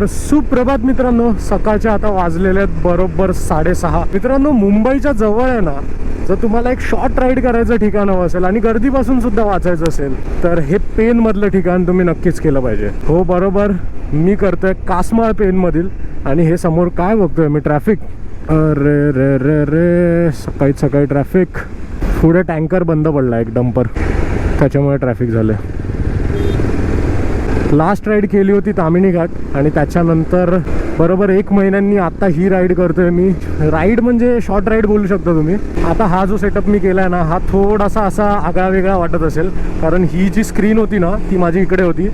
तर सुप्रभात मित्रांनो सकाळच्या आता वाजलेले आहेत बरोबर साडेसहा. मित्रांनो मुंबईच्या जवळ आहे ना जर तुम्हाला एक शॉर्ट राईड करायचं ठिकाण हवं असेल आणि गर्दीपासून सुद्धा वाचायचं असेल तर हे पेन मधलं ठिकाण तुम्ही नक्कीच केलं पाहिजे. हो बरोबर. मी करतोय कासमाळ पेन मधील आणि हे समोर काय बघतोय मी? ट्रॅफिक. अरे रे रे रे. सकाळी सकाळी ट्रॅफिक. पुढे टँकर बंद पडला एक डंपर. त्याच्यामुळे ट्रॅफिक झालं लास्ट राईड केली होती तामिनी घाट आणि त्याच्यानंतर बरोबर एक महिन्यांनी आता ही राईड करतोय मी. राईड म्हणजे शॉर्ट राईड बोलू शकता तुम्ही. आता हा जो सेटअप मी केला आहे ना हा थोडासा असा आगळा वेगळा वाटत असेल. कारण ही जी स्क्रीन होती ना ती माझी इकडे होती.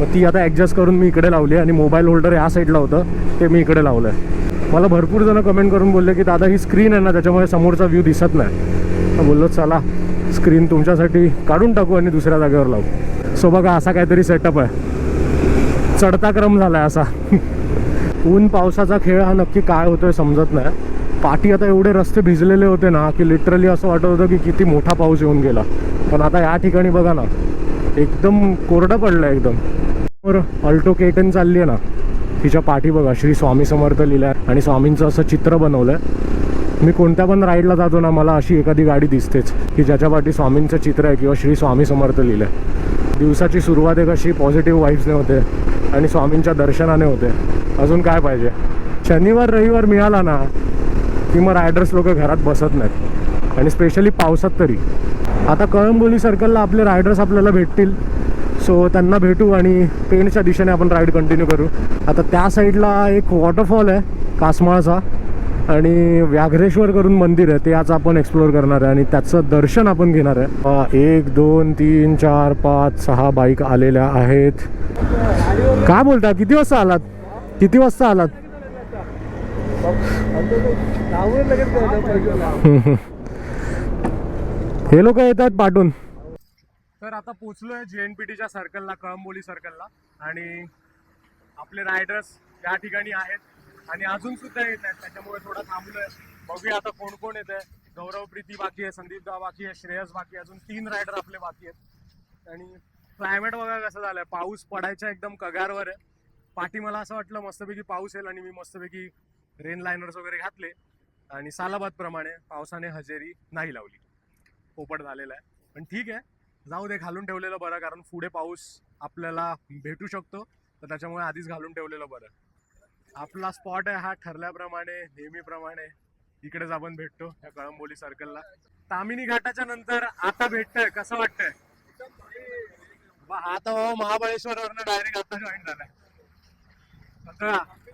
मग ती आता ॲडजस्ट करून मी इकडे लावली आणि मोबाईल होल्डर या साईडला होतं. ते मी इकडे लावलं आहे मला भरपूर जण कमेंट करून बोलले की दादा ही स्क्रीन आहे ना त्याच्यामुळे समोरचा व्ह्यू दिसत नाही. तर बोललो चला स्क्रीन तुमच्यासाठी काढून टाकू आणि दुसऱ्या जागेवर लावू. सो बघा असा काहीतरी सेटअप आहे. चढता क्रम झालाय असा. ऊन पावसाचा खेळ हा नक्की काय होतोय समजत नाही. पाठी आता एवढे रस्ते भिजलेले होते ना की लिटरली असं वाटत होतं की किती मोठा पाऊस येऊन गेला. पण आता या ठिकाणी बघा ना एकदम कोरडं पडलं एकदम. वर अल्टो केटन चालली आहे ना तिच्या पाठी बघा श्री स्वामी समर्थ लिहिलंय आणि स्वामींचं असं चित्र बनवलंय. मी कोणत्या पण राईडला जातो ना मला अशी एखादी गाडी दिसतेच की ज्याच्या पाठी स्वामींचं चित्र आहे किंवा श्री स्वामी समर्थ लिहिलंय. दिवसाची सुरुवात एक अशी पॉझिटिव्ह वाईब्सने होते आणि स्वामींच्या दर्शनाने होते. अजून काय पाहिजे? शनिवार रविवार मिळाला ना की मग रायडर्स लोक घरात बसत नाहीत. आणि स्पेशली पावसात तरी. आता कळंबोली सर्कलला आपले रायडर्स आपल्याला भेटतील. सो त्यांना भेटू आणि पेणच्या दिशेने आपण राईड कंटिन्यू करू. आता त्या साईडला एक वॉटरफॉल आहे कासमाळचा. आणि व्याघ्रेश्वर करून मंदिर आहे ते आज आपण एक्सप्लोअर करणार आहे आणि त्याचं दर्शन आपण घेणार आहे. एक दोन तीन चार पाच सहा बाईक आलेल्या आहेत. काय बोलता? किती वाजता आलात? किती वाजता आलात? हे लोक येत आहेत पाठून. तर आता पोचलोय टीच्या सर्कलला कळंबोली सर्कलला आणि आपले रायडर्स या ठिकाणी आहेत. आणि अजून सुद्धा येत आहेत. त्याच्यामुळे थोडं थांबलोय. बघूया आता कोण कोण येत आहे गौरव प्रीती बाकी आहे संदीप दा बाकी आहे श्रेयस बाकी आहे अजून तीन रायडर आपले बाकी आहेत. आणि क्लायमेट बघा कसं झालंय. पाऊस पडायच्या एकदम कगारवर आहे. पाठी मला असं वाटलं मस्तपैकी पाऊस येईल आणि मी मस्तपैकी रेन लायनर्स वगैरे घातले. आणि सालाबाद प्रमाणे पावसाने हजेरी नाही लावली. पोपट झालेला आहे. पण ठीक आहे. जाऊ दे घालून ठेवलेलं बरं कारण पुढे पाऊस आपल्याला भेटू शकतो. तर त्याच्यामुळे आधीच घालून ठेवलेलं बरं. आपला स्पॉट आहे हा ठरल्याप्रमाणे नेहमीप्रमाणे इकडेच आपण भेटतो या कळंबोली सर्कलला तामिनी घाटाच्या नंतर आता भेटतंय कसं वाटतंय? आता बाबा महाबळेश्वरवरनं डायरेक्ट आता जॉईन झालाय.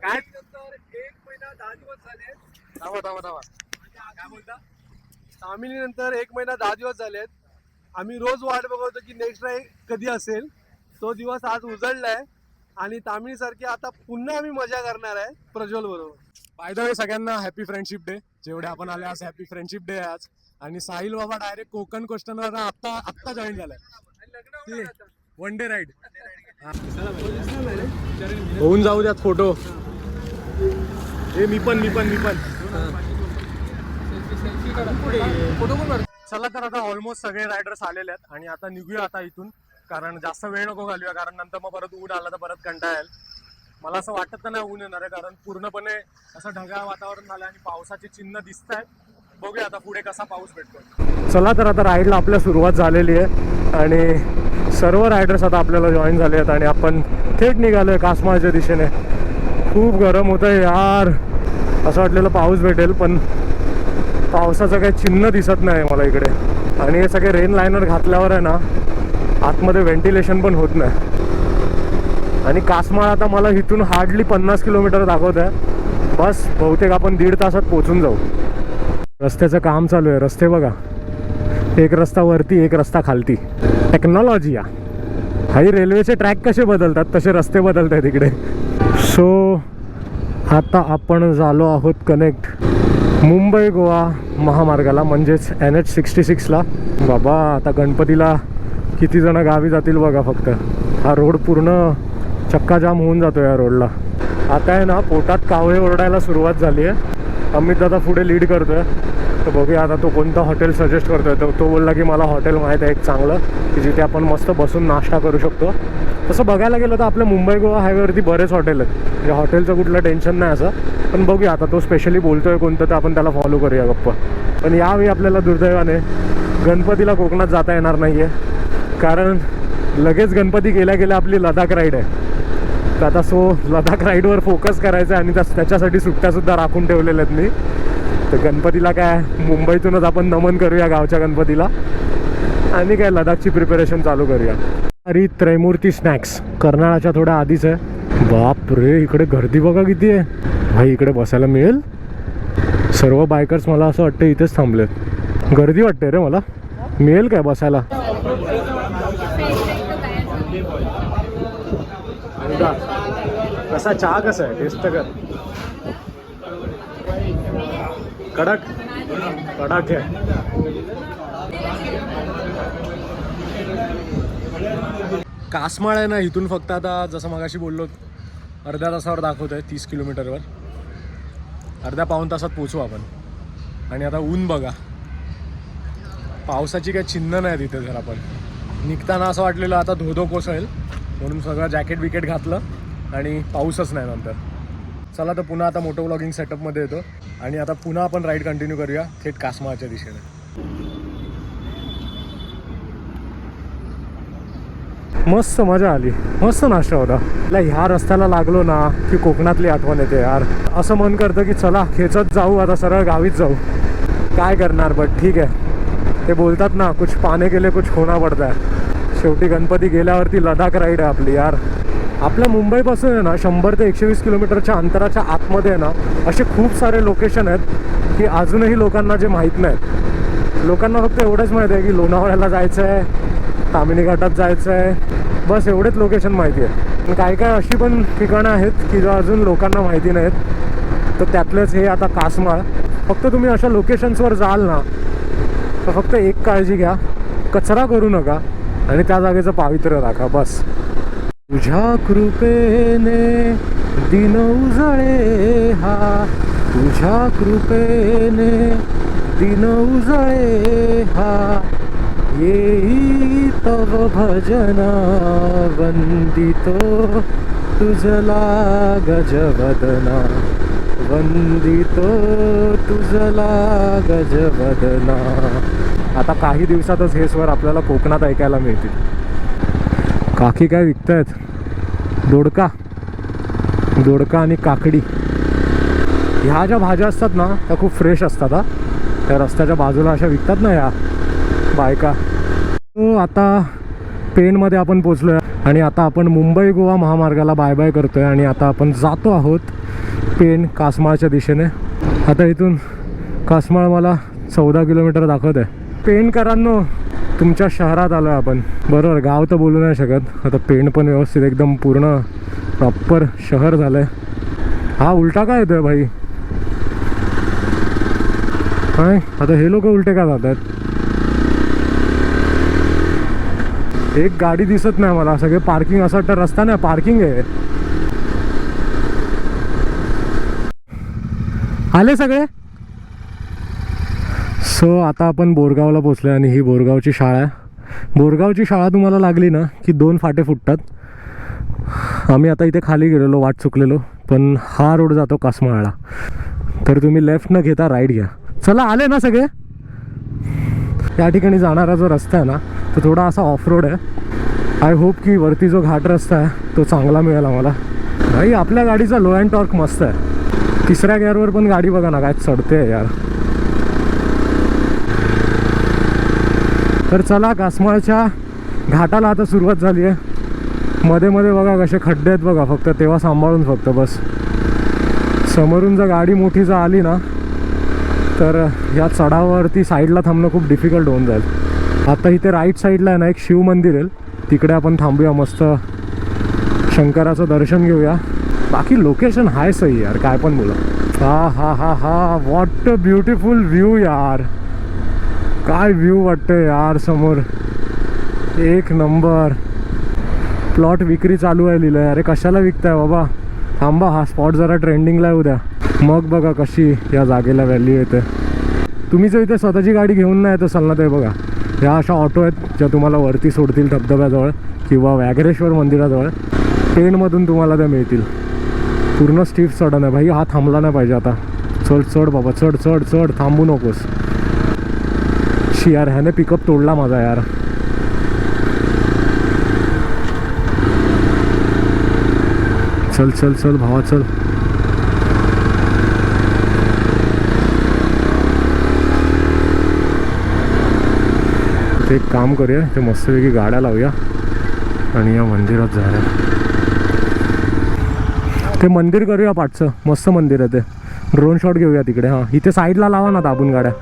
काय? एक महिना दहा दिवस झाले थांबा थांबा थांबा. काय बोलता तामिनी नंतर एक महिना दहा दिवस झालेत. आम्ही रोज वाट बघवतो की नेक्स्ट राईड कधी असेल? तो दिवस आज उजळलाय. आणि तामिनी सारखी आता पुन्हा आम्ही मजा करणार आहे प्रज्वल बरोबर. बाय द वे सगळ्यांना हॅपी फ्रेंडशिप डे जेवढे आपण आले आज हॅपी फ्रेंडशिप डे आहे आज. आणि साहिल बाबा डायरेक्ट कोकण क्वेश्चनवर आता आत्ता जॉईन झालाय. वन डे राईड होऊन जाऊ द्यात फोटो हे मी पण मी पण मी पण. चला तर आता ऑलमोस्ट सगळे रायडर्स आलेले आहेत. आणि आता निघूया आता इथून. कारण जास्त वेळ नको घालूया कारण नंतर मग परत ऊन आला तर परत कंटाळा येईल मला असं वाटत तर नाही ऊन येणार आहे कारण पूर्णपणे असं ढगाळ वातावरण झालं आणि पावसाची चिन्ह दिसत आहेत बघूया आता पुढे कसा पाऊस भेटतो चला तर आता राईडला आपल्या सुरुवात झालेली आहे. आणि सर्व रायडर्स आता आपल्याला जॉईन झाले आहेत आणि आपण थेट निघालोय कासमाच्या दिशेने. खूप गरम होतं यार. असं वाटलेलं पाऊस भेटेल पण पावसाचं काही चिन्ह दिसत नाही मला इकडे. आणि हे सगळे रेन लायनर घातल्यावर आहे ना आतमध्ये व्हेंटिलेशन पण होत नाही. आणि कासमाळ आता मला इथून हार्डली पन्नास किलोमीटर दाखवत आहे बस बहुतेक आपण दीड तासात पोचून जाऊ. रस्त्याचं काम चालू आहे. रस्ते बघा. एक रस्ता वरती एक रस्ता खालती. टेक्नॉलॉजी या. हाही रेल्वेचे ट्रॅक कसे बदलतात? तसे रस्ते बदलत आहेत इकडे. सो आता आपण झालो आहोत कनेक्ट मुंबई गोवा महामार्गाला म्हणजेच एन एच सिक्स्टी सिक्सला बाबा आता गणपतीला किती जण गावी जातील बघा फक्त. हा रोड पूर्ण चक्काजाम होऊन जातो या रोडला. आता आहे ना पोटात कावळे ओरडायला सुरुवात झाली आहे. अमित दादा पुढे लीड करतोय. तर बघूया आता तो कोणतं हॉटेल सजेस्ट करतोय. तर तो बोलला की मला हॉटेल माहीत आहे एक चांगलं की जिथे आपण मस्त बसून नाश्ता करू शकतो. तसं बघायला गेलं तर आपल्या मुंबई गोवा हायवेवरती बरेच हॉटेल आहेत. म्हणजे हॉटेलचं कुठलं टेन्शन नाही असं. पण बघूया आता तो स्पेशली बोलतोय कोणतं तर आपण त्याला फॉलो करूया गप्पा. पण यावेळी आपल्याला दुर्दैवाने गणपतीला कोकणात जाता येणार नाही आहे कारण लगेच गणपती गेल्या गेल्या आपली लडाख राईड आहे. तर आता सो लडाख राईडवर फोकस करायचा आहे आणि त्याच्यासाठी सुट्ट्यासुद्धा राखून ठेवलेल्या आहेत मी. तर गणपतीला काय मुंबईतूनच आपण नमन करूया गावच्या गणपतीला. आणि काय लडाखची प्रिपरेशन चालू करूया. अरे त्रैमूर्ती स्नॅक्स कर्नाळाच्या थोड्या आधीच आहे. बाप रे इकडे गर्दी बघा किती आहे. भाई इकडे बसायला मिळेल? सर्व बायकर्स मला असं वाटतं इथेच थांबलेत. गर्दी वाटते रे मला. मिळेल काय बसायला? कसा चहा कसा आहे? टेस्ट कर. कडक? कडक आहे. कासमाळ आहे ना इथून फक्त आता जसं मगाशी बोललो अर्ध्या तासावर दाखवत आहे तीस किलोमीटरवर. अर्ध्या पाऊन तासात पोचू आपण. आणि आता ऊन बघा. पावसाची काही चिन्ह नाही तिथे जर आपण निघताना असं वाटलेलं आता धोधो कोसळेल. म्हणून सगळं जॅकेट विकेट घातलं आणि पाऊसच नाही नंतर. चला तर पुन्हा आता मोठं व्लॉगिंग सेटअपमध्ये येतो. आणि आता पुन्हा आपण राईड कंटिन्यू करूया थेट कासमाच्या दिशेने. मस्त मजा आली. मस्त नाश्ता होता. ला ह्या रस्त्याला लागलो ना की कोकणातली आठवण येते यार. असं मन करतं की चला खेचत जाऊ आता सरळ गावीच जाऊ. काय करणार? बट ठीक आहे. ते बोलतात ना कुछ पाने गेले कुछ खोना पडत आहे शेवटी गणपती गेल्यावरती लडाख राईड आहे आपली यार. आपल्या मुंबईपासून आहे ना शंभर ते एकशे वीस किलोमीटरच्या अंतराच्या आतमध्ये आहे ना असे खूप सारे लोकेशन आहेत की अजूनही लोकांना जे माहीत नाहीत. लोकांना फक्त एवढंच माहीत आहे की लोणावळ्याला जायचं आहे तामिनी घाटात जायचं आहे बस एवढेच लोकेशन माहिती आहे काय काय अशी पण ठिकाणं आहेत की जो अजून लोकांना माहिती नाहीत. तर त्यातलंच हे आता कासमाळ. फक्त तुम्ही अशा लोकेशन्सवर जाल ना तर फक्त एक काळजी घ्या. कचरा करू नका. आणि त्या जागेचं पावित्र्य राखा बस. तुझ्या कृपेने दिन उजळे हा. तुझ्या कृपेने दिन उजळे हा. येई तव भजन वंदितो तुझला गजवदना. वंदितो तुझला गजवदना. आता काही दिवसातच हे स्वर आपल्याला कोकणात ऐकायला मिळतील. काकी काय विकतायत? दोडका. दोडका आणि काकडी. ह्या ज्या भाज्या असतात ना त्या खूप फ्रेश असतात हा. त्या रस्त्याच्या बाजूला अशा विकतात ना या बायका. आता पेणमध्ये आपण पोचलो आहे आणि आता आपण मुंबई गोवा महामार्गाला बाय बाय करतोय आणि आता आपण जातो आहोत पेण कासमाळच्या दिशेने. आता इथून कासमाळ मला चौदा किलोमीटर दाखवत आहे पेणकरांनो तुमच्या शहरात आलो आहे आपण. बरोबर गाव तर बोलू नाही शकत. आता पेण पण व्यवस्थित एकदम पूर्ण प्रॉपर शहर झालं आहे हा उलटा काय येतोय भाई? काय? आता हे लोक उलटे का जात आहेत? एक गाडी दिसत नाही मला. सगळे पार्किंग असं वाटतं रस्ता नाही पार्किंग आहे. आले सगळे? सो आता आपण बोरगावला पोचलो आणि ही बोरगावची शाळा आहे. बोरगावची शाळा तुम्हाला लागली ना की दोन फाटे फुटतात. आम्ही आता इथे खाली गेलेलो वाट चुकलेलो पण हा रोड जातो कासमाळला तर तुम्ही लेफ्ट न घेता राईट घ्या. चला आले ना सगळे? या ठिकाणी जाणारा जो रस्ता आहे ना तो थोडा असा ऑफ रोड आहे. आय होप की वरती जो घाट रस्ता आहे तो चांगला मिळेल आम्हाला. भाई आपल्या गाडीचा लो अँड टॉर्क मस्त आहे. तिसऱ्या गेअरवर पण गाडी बघा ना काय चढते यार. तर चला कासमाळच्या घाटाला आता सुरुवात झाली आहे. मध्ये मध्ये बघा कसे खड्डे आहेत बघा फक्त तेव्हा सांभाळून फक्त बस. समोरून जर गाडी मोठी जर आली ना तर या चढावरती साईडला थांबणं खूप डिफिकल्ट होऊन जाईल. आता इथे राईट साईडला आहे ना एक शिव मंदिर आहे. तिकडे आपण थांबूया मस्त शंकराचं दर्शन घेऊया. बाकी लोकेशन हाय सही यार काय पण बोला. हा हा हा हा वॉट ब्युटिफुल व्ह्यू यार. काय व्ह्यू वाटतं यार समोर? एक नंबर प्लॉट विक्री चालू आहे लिहिलं अरे कशाला विकताय बाबा? थांबा हा स्पॉट जरा ट्रेंडिंगला येऊ द्या मग बघा कशी या जागेला व्हॅल्यू येते. तुम्ही जर इथे स्वतःची गाडी घेऊन नाही येत चालणार ते बघा. ह्या अशा ऑटो आहेत ज्या तुम्हाला वरती सोडतील धबधब्याजवळ किंवा व्याघ्रेश्वर मंदिराजवळ. ट्रेनमधून तुम्हाला त्या मिळतील. पूर्ण स्टीफ चढण आहे. भाई हा थांबला नाही पाहिजे आता. चढ चढ बाबा. चढ चढ चढ. थांबू नकोस. शी यार ह्याने पिकअप तोडला माझा यार. चल चल चल भावा चल. ते एक काम करूया ते मस्तपैकी गाड्या लावूया आणि या मंदिरात जाऊया. ते मंदिर करूया पाठचं. मस्त मंदिर आहे ते. ड्रोन शॉट घेऊया तिकडे हां. इथे साईडला लावा ना दाबून गाड्या.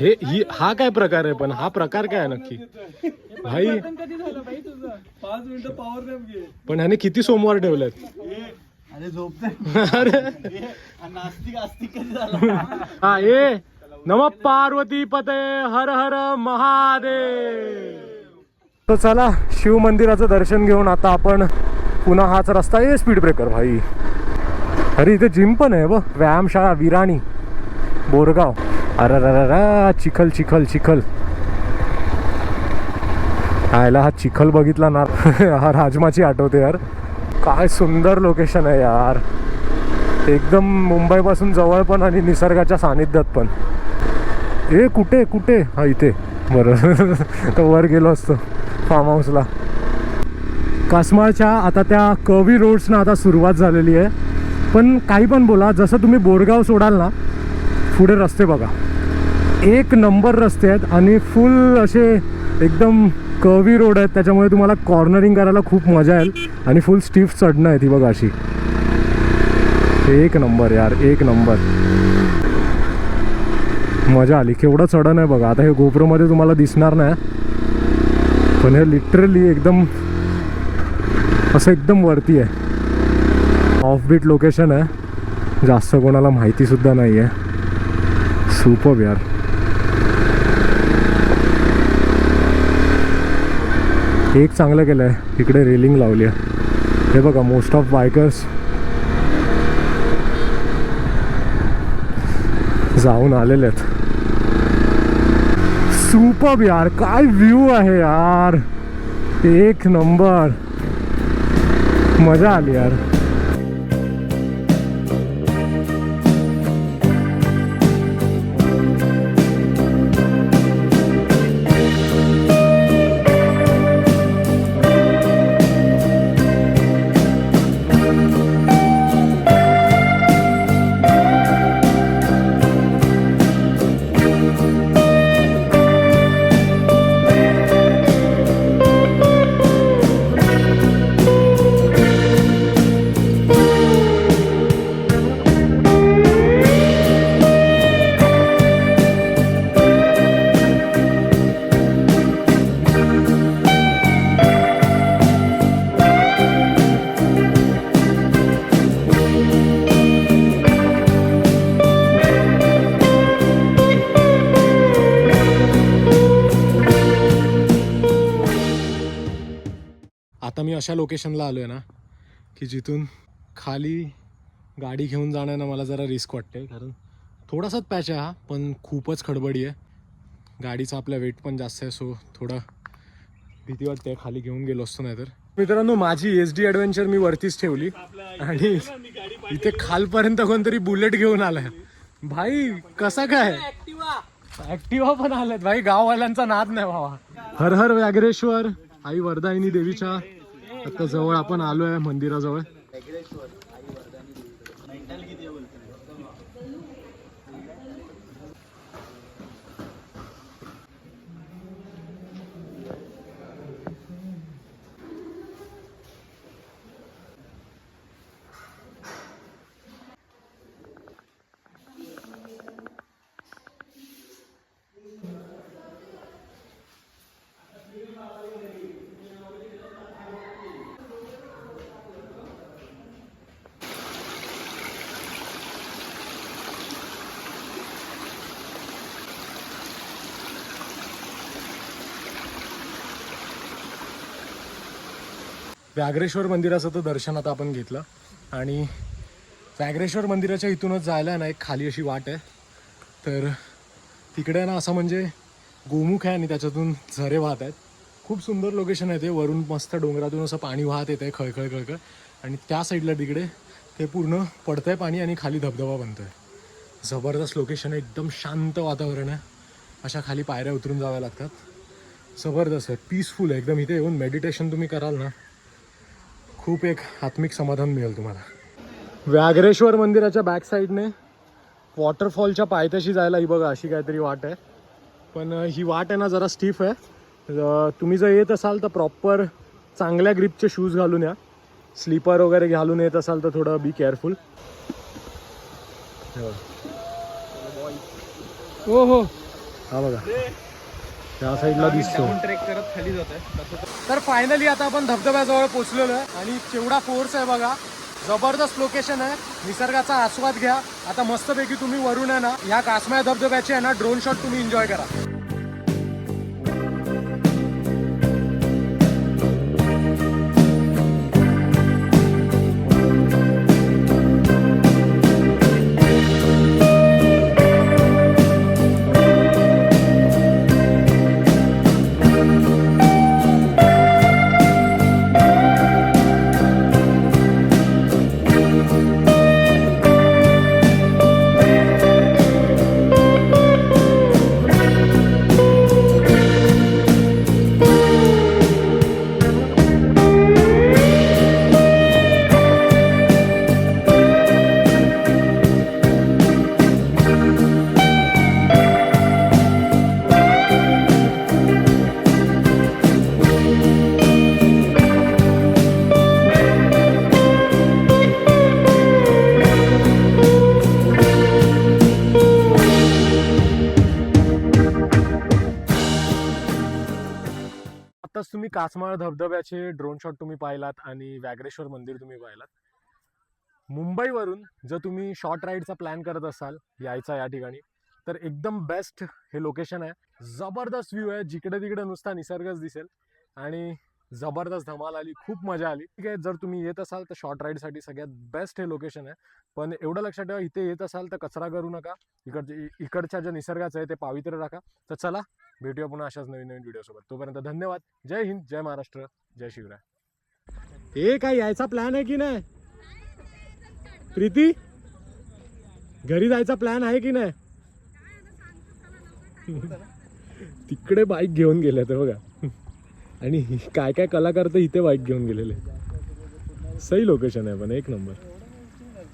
हे ही हा काय प्रकार आहे? पण हा प्रकार काय आहे नक्की? भाई. पाच मिनिटं पॉवर नॅप घे पण ह्याने किती सोमवार ठेवलेत? अरे. झोपते अरे नास्तिक आस्तिक कधी झाला हा ए. नम पार्वती पते हर हर महादेव. तर चला शिव मंदिराचं दर्शन घेऊन आता आपण पुन्हा हाच रस्ता आहे स्पीड ब्रेकर भाई. अरे इथे जिम पण आहे व व्यायामशाळा विराणी बोरगाव. अरे चिखल चिखल चिखल. आयला हा चिखल बघितला ना. हा राजमाची आठवते यार. काय सुंदर लोकेशन आहे यार. एकदम मुंबईपासून जवळ पण आणि निसर्गाच्या सानिध्यात पण. ए कुठे कुठे? हा इथे. बरं. तर वर गेलो असतो. फार्म हाऊसला कासमाळच्या आता त्या कवी रोड्सना आता सुरुवात झालेली आहे. पण काही पण बोला. जसं तुम्ही बोरगाव सोडाल ना पुढे रस्ते बघा. एक नंबर रस्ते आहेत आणि फुल असे एकदम कवी रोड आहेत. त्याच्यामुळे तुम्हाला कॉर्नरिंग करायला खूप मजा येईल. आणि फुल स्टीफ चढणं आहे ती बघा अशी. एक नंबर यार एक नंबर. मजा आली. केवढं चढण आहे बघा. आता हे गोप्रोमध्ये तुम्हाला दिसणार नाही. पण हे लिटरली एकदम असं एकदम वरती आहे. ऑफबीट लोकेशन आहे. जास्त कोणाला माहितीसुद्धा नाही आहे सुपर यार. एक चांगलं केलं आहे इकडे रेलिंग लावली आहे. हे बघा मोस्ट ऑफ बायकर्स जाऊन आलेले आहेत. सुपर यार काय व्ह्यू आहे यार. एक नंबर मजा आली यार. अशा लोकेशनला आलो आहे ना की जिथून खाली गाडी घेऊन जाण्यानं मला जरा रिस्क वाटते कारण थोडासाच पॅच आहे हा पण खूपच खडबडी आहे. गाडीचा आपल्या वेट पण जास्त आहे सो थोडं भीती वाटते खाली घेऊन गेलो असतो नाही तर मित्रांनो माझी एस डी ॲडव्हेंचर मी वरतीच ठेवली. आणि इथे खालपर्यंत कोणतरी बुलेट घेऊन आलाय. भाई कसा काय? ऍक्टिवा पण आल्यात भाई गाववाल्यांचा नाद नाही भावा. हर हर व्याघ्रेश्वर. आई वरदायिनी देवीच्या. आता जवळ आपण आलो आहे मंदिराजवळ. व्याघ्रेश्वर मंदिराचं तर दर्शन आता आपण घेतलं. आणि व्याघ्रेश्वर मंदिराच्या इथूनच जायला ना एक खाली अशी वाट आहे. तर तिकडे ना असं म्हणजे गोमुख आहे आणि त्याच्यातून झरे वाहत आहेत. खूप सुंदर लोकेशन आहे ते. वरून मस्त डोंगरातून असं पाणी वाहत येतं आहे खळखळ खळखळ. आणि त्या साईडला तिकडे ते पूर्ण पडतंय पाणी आणि खाली धबधबा बनतोय. जबरदस्त लोकेशन आहे. एकदम शांत वातावरण आहे. अशा खाली पायऱ्या उतरून जाव्या लागतात. जबरदस्त आहे. पीसफुल आहे. एकदम इथे येऊन मेडिटेशन तुम्ही कराल ना खूप एक आत्मिक समाधान मिळेल तुम्हाला. व्याघ्रेश्वर मंदिराच्या बॅक साईडने वॉटरफॉलच्या पायथ्याशी जायला ही बघा अशी काहीतरी वाट आहे. पण ही वाट आहे ना जरा स्टीफ आहे. तुम्ही जर येत असाल तर प्रॉपर चांगल्या ग्रिपचे शूज घालून या. स्लीपर वगैरे घालून येत असाल तर थोडं बी केअरफुल हो हो हा. बघा. त्या साईडला दिसतो ट्रेक करत खाली जात आहे तर फायनली आता आपण धबधब्याजवळ पोहोचलेलो आहे. आणि केवढा फोर्स आहे बघा. जबरदस्त लोकेशन आहे. निसर्गाचा आस्वाद घ्या. आता मस्तपैकी तुम्ही वरून आहे ना ह्या कासमाया धबधब्याचे आहे ना ड्रोन शॉट तुम्ही एन्जॉय करा. कासमाळ धबधब्याचे ड्रोन शॉट तुम्ही पाहिलात आणि व्याघ्रेश्वर मंदिर तुम्ही पाहिलात. मुंबईवरून जर तुम्ही शॉर्ट राईडचा प्लॅन करत असाल यायचा या ठिकाणी तर एकदम बेस्ट हे लोकेशन आहे. जबरदस्त व्ह्यू आहे. जिकडे तिकडे नुसता निसर्गच दिसेल. आणि जबरदस्त धमाल आली खूप मजा आली. ठीक आहे जर तुम्ही येत असाल तर शॉर्ट राईडसाठी सगळ्यात बेस्ट हे लोकेशन आहे. पण एवढं लक्षात ठेवा इथे येत असाल तर कचरा करू नका. इकडचे इकडच्या ज्या निसर्गाचं आहे ते पावित्र्य राखा. तर चला भेटूया पुन्हा अशाच नवीन नवीन व्हिडिओसोबत तोपर्यंत धन्यवाद. जय हिंद जय महाराष्ट्र जय शिवराय. हे काय यायचा प्लॅन आहे की नाही? प्रीती? घरी जायचा प्लॅन आहे की नाही? तिकडे बाईक घेऊन गेल्या तर बघा. आणि काय काय कलाकार तर इथे बाईक घेऊन गेलेले सही लोकेशन आहे पण एक नंबर.